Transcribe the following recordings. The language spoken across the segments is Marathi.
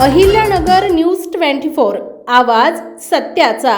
अहिल्यानगर न्यूज ट्वेंटी फोर आवाज सत्याचा.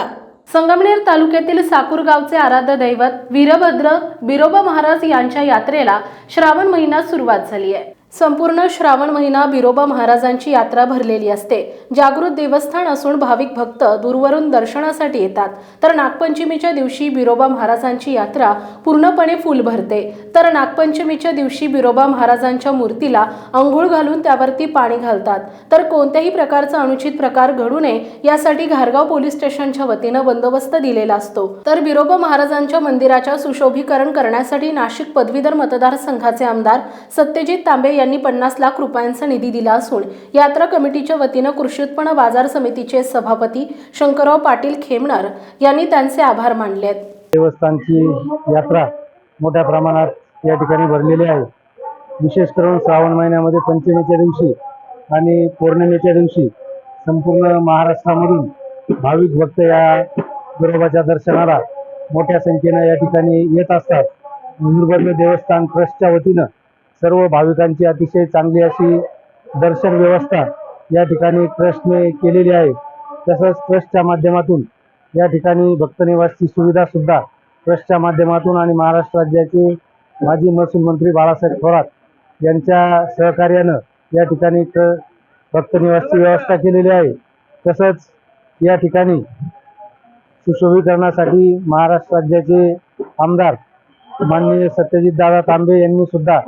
संगमनेर तालुक्यातील साकूरगावचे आराध्य दैवत वीरभद्र बिरोबा महाराज यांच्या यात्रेला श्रावण महिना सुरुवात झाली आहे. संपूर्ण श्रावण महिना बिरोबा महाराजांची यात्रा भरलेली असते. जागृत देवस्थान असून भाविक भक्त दूरवरून दर्शनासाठी येतात. तर नागपंचमीच्या दिवशी बिरोबा महाराजांची यात्रा पूर्णपणे फुल भरते. तर नागपंचमीच्या दिवशी बिरोबा महाराजांच्या मूर्तीला अंघोळ घालून त्यावरती पाणी घालतात. तर कोणत्याही प्रकारचा अनुचित प्रकार घडू नये यासाठी घारगाव पोलीस स्टेशनच्या वतीनं बंदोबस्त दिलेला असतो. तर बिरोबा महाराजांच्या मंदिराच्या सुशोभीकरण करण्यासाठी नाशिक पदवीधर मतदारसंघाचे आमदार सत्यजित तांबे यांनी पन्नास लाख रुपयांचा निधी दिला असून यात्रा कमिटीच्या वतीनं कृषी उत्पन्न बाजार समितीचे सभापती शंकरराव पाटील खेमणार यांनी त्यांचे आभार मानले आहेत. देवस्थानची यात्रा मोठ्या प्रमाणात या ठिकाणी भरलेली आहे. विशेष करून श्रावण महिन्यामध्ये पंचमीच्या दिवशी आणि पौर्णिमेच्या दिवशी संपूर्ण महाराष्ट्रामधून भाविक भक्त या बिरोबाच्या दर्शनाला मोठ्या संख्येनं या ठिकाणी येत असतात. वीरभद्र देवस्थान ट्रस्टच्या वतीनं सर्व भाविकांची अतिशय चांगली अशी दर्शन व्यवस्था या ठिकाणी ट्रस्टने केलेली आहे. तसंच ट्रस्टच्या माध्यमातून या ठिकाणी भक्तनिवासची सुविधासुद्धा ट्रस्टच्या माध्यमातून आणि महाराष्ट्र राज्याचे माजी महसूल मंत्री बाळासाहेब थोरात यांच्या सहकार्यानं या ठिकाणी ट भक्तनिवासची व्यवस्था केलेली आहे. तसंच या ठिकाणी सुशोभीकरणासाठी महाराष्ट्र राज्याचे आमदार माननीय सत्यजित दादा तांबे यांनी सुद्धा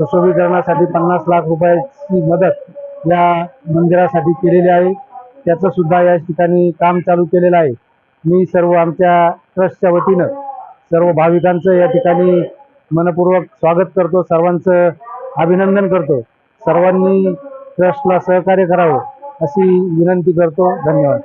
सुशोभीकरणासाठी पन्नास लाख रुपयाची मदत या मंदिरासाठी केलेली आहे. त्याचं सुद्धा या ठिकाणी काम चालू केलेलं आहे. मी सर्व आमच्या ट्रस्टच्या वतीनं सर्व भाविकांचं या ठिकाणी मनपूर्वक स्वागत करतो. सर्वांचं अभिनंदन करतो. सर्वांनी ट्रस्टला सहकार्य करावं अशी विनंती करतो. धन्यवाद.